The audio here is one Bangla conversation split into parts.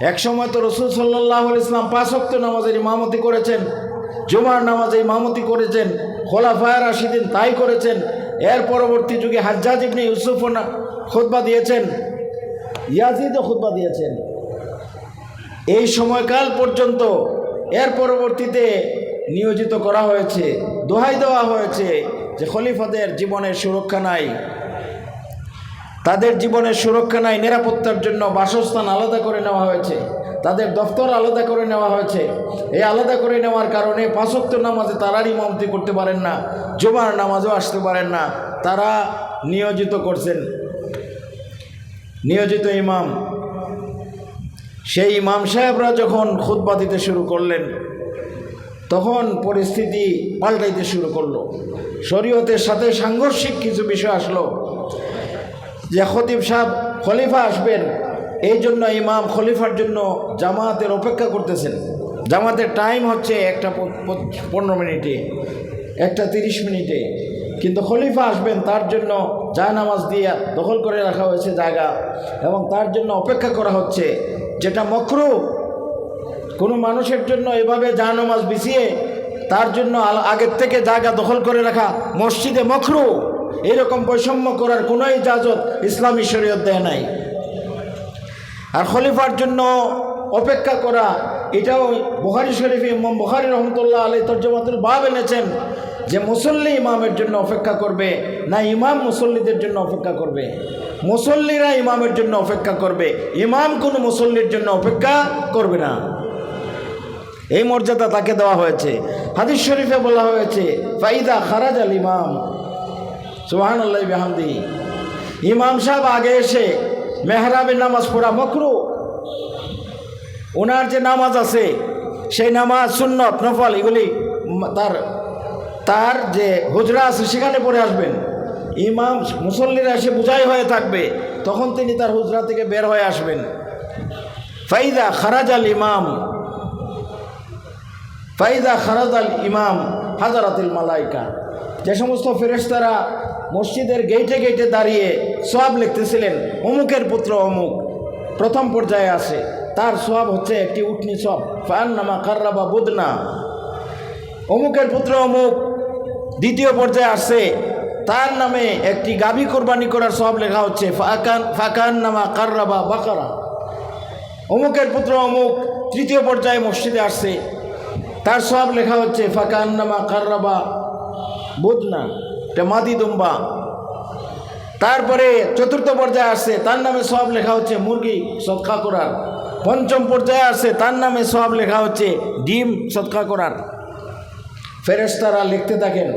এক সময় তো রসুল সাল্লাহ ইসলাম পাঁচ অক্ত নামাজের ইমামতি করেছেন, জুমার নামাজে ইমামতি করেছেন খোলাফায়ার রাশিদিন তাই করেছেন, এর পরবর্তী যুগে হাজ্জাজ ইবনে ইউসুফ খুতবা দিয়েছেন, ইয়াজিদও খুতবা দিয়েছেন। এই সময়কাল পর্যন্ত এর পরবর্তীতে নিয়োজিত করা হয়েছে, দোহাই দেওয়া হয়েছে যে খলিফাদের জীবনের সুরক্ষা নাই। তাদের জীবনের সুরক্ষা নাই, নিরাপত্তার জন্য বাসস্থান আলাদা করে নেওয়া হয়েছে। তাদের দফতর আলাদা করে নেওয়া হয়েছে। এই আলাদা করে নেওয়ার কারণে পাঁচক্ত নামাজে তারারই ইমামতি করতে পারেন না, জুমার নামাজও আসতে পারেন না। তারা নিয়োজিত করছেন। নিয়োজিত ইমাম। সেই ইমাম সাহেবরা যখন খুতবা দিতে শুরু করলেন, তখন পরিস্থিতি পাল্টাইতে শুরু করল। শরীয়তের সাথে সাংঘর্ষিক কিছু বিষয় আসলো। যে খতিব সাহেব খলিফা আসবেন, এই জন্য ইমাম খলিফার জন্য জামাতের অপেক্ষা করতেছেন। জামাতের টাইম হচ্ছে একটা পনেরো মিনিটে, একটা তিরিশ মিনিটে। কিন্তু খলিফা আসবেন, তার জন্য নামাজ দিয়ে দখল করে রাখা হয়েছে জায়গা এবং তার জন্য অপেক্ষা করা হচ্ছে। যেটা মকরু, কোনো মানুষের জন্য এভাবে জানামাজ বিছিয়ে তার জন্য আগের থেকে জায়গা দখল করে রাখা মসজিদে মখরু এরকম বৈষম্য করার কোনো ইজাজত ইসলামী শরীয়ত দেয় নাই। আর খলিফার জন্য অপেক্ষা করা, এটাও বুখারি শরীফ ইমাম বুখারি রহমতুল্লাহ আলী তর্জমাতুল বাব এনেছেন যে মুসল্লি ইমামের জন্য অপেক্ষা করবে না ইমাম মুসল্লিদের জন্য অপেক্ষা করবে। মুসল্লিরা ইমামের জন্য অপেক্ষা করবে, ইমাম কোনো মুসল্লির জন্য অপেক্ষা করবে না। এই মর্যাদা তাকে দেওয়া হয়েছে। হাদিস শরীফে বলা হয়েছে, ফাইদা খারাজ আল ইমাম। সুহান আল্লাহ ইমাম সাহেব আগে এসে মেহরাবের নামাজ পড়া মকরু। ওনার যে নামাজ আছে, সেই নামাজ, সুন্নত, নফল, এগুলি তার তার যে হুজরা আছে, সেখানে পড়ে আসবেন। ইমাম মুসল্লিরা এসে বুঝাই হয়ে থাকবে, তখন তিনি তার হুজরা থেকে বের হয়ে আসবেন। ফাইদা খারাজ আল ইমাম। ফাইদা খারাজ আল ইমাম হাজারাতুল মালাইকা। যে সমস্ত ফেরেশতারা মসজিদের গেইটে গেইটে দাঁড়িয়ে সব লিখতেছিলেন, অমুকের পুত্র অমুক। প্রথম পর্যায়ে আছে, তার সব হচ্ছে একটি উটনি সব ফান নামা কার্রাবা বুদনা। অমুকের পুত্র অমুক। দ্বিতীয় পর্যায়ে আসছে তার নামে একটি গাভী কোরবানি করার সব লেখা হচ্ছে, ফাকান ফাকান নামা কার্রাবা বাকারা। অমুকের পুত্র অমুক। তৃতীয় পর্যায়ে মসজিদে আসছে তার সব লেখা হচ্ছে ফাকান নামা কার্রাবা বুধনা এটা মাদি দুম্বা। তারপরে চতুর্থ পর্যায়ে আসছে, তার নামে সব লেখা হচ্ছে মুরগি সৎকা করার। পঞ্চম পর্যায়ে আসছে, তার নামে সব লেখা হচ্ছে ডিম সৎকা করার। ফেরেশতারা লিখতে থাকেন,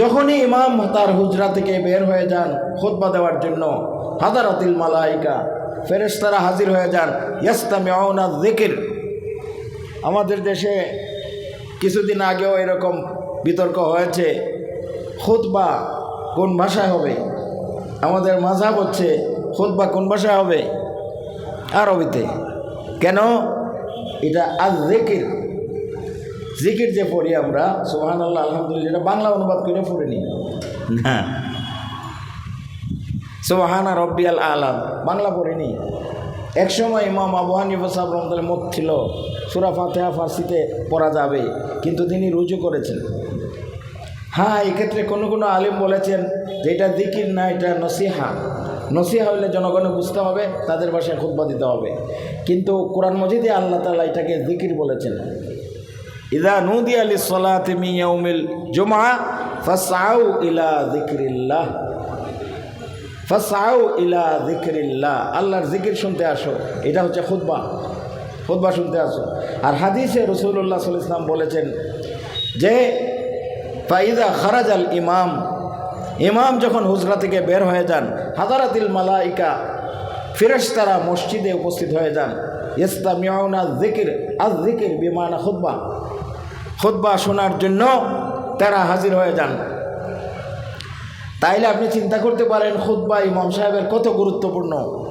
যখনই ইমাম তার হুজরা থেকে বের হয়ে যান খোদবা দেওয়ার জন্য, হাদারাতিল মালাইকা, ফেরেশতারা হাজির হয়ে যান ইয়াস্তামে অনা জিকির আমাদের দেশে কিছুদিন আগেও এরকম বিতর্ক হয়েছে। খুতবা কোন ভাষায় হবে? আমাদের মাঝাব হচ্ছে খুতবা কোন ভাষায় হবে? আরবিতে। কেন? এটা আজ জিকির জিকির যে পড়ি আমরা সোহান আল্লাহ আলহামদুলিল্লাহ, এটা বাংলা অনুবাদ করে পড়িনি না। সোহানা রব্বিয়াল আলাম, বাংলা পড়িনি একসময় ইমাম আবু হানিফা সাহেব রহমতুল্লাহ মত ছিল, সুরা ফাতেহা ফার্সিতে পড়া যাবে, কিন্তু তিনি রুজু করেছেন। হ্যাঁ এক্ষেত্রে কোনো কোনো আলিম বলেছেন যে এটা দিকির না, এটা নসিহা। নসিহা হলে জনগণে বুঝতে হবে, তাদের ভাষায় খুদ্া দিতে হবে। কিন্তু কোরআন মজিদে আল্লাহ তালা এটাকে দিকির বলেছেন। ইদা নুদি আলি সলাতে মিয়াউমিল জুমা ফাসাউ ইলা জিকিরিল্লাহ ফাসাউ ইলা জিকিরিল্লাহ আল্লাহর জিকির শুনতে আসো, এটা হচ্ছে খুতবা। খুতবা শুনতে আসো। আর হাদিসে রসুল্লাহ সাল ইসলাম বলেছেন যে ফাইদা খারাজ আল ইমাম। ইমাম যখন হুজরা থেকে বের হয়ে যান, হাজারাতিল মালাইকা, ফিরেশতারা মসজিদে উপস্থিত হয়ে যান। ইস্তামিয়াউনা জিকির আজ জিকির বিমানা খুতবা। খুতবা শোনার জন্য তারা হাজির হয়ে যান। তাইলে আপনি চিন্তা করতে পারেন, খুতবা ইমাম সাহেবের কত গুরুত্বপূর্ণ।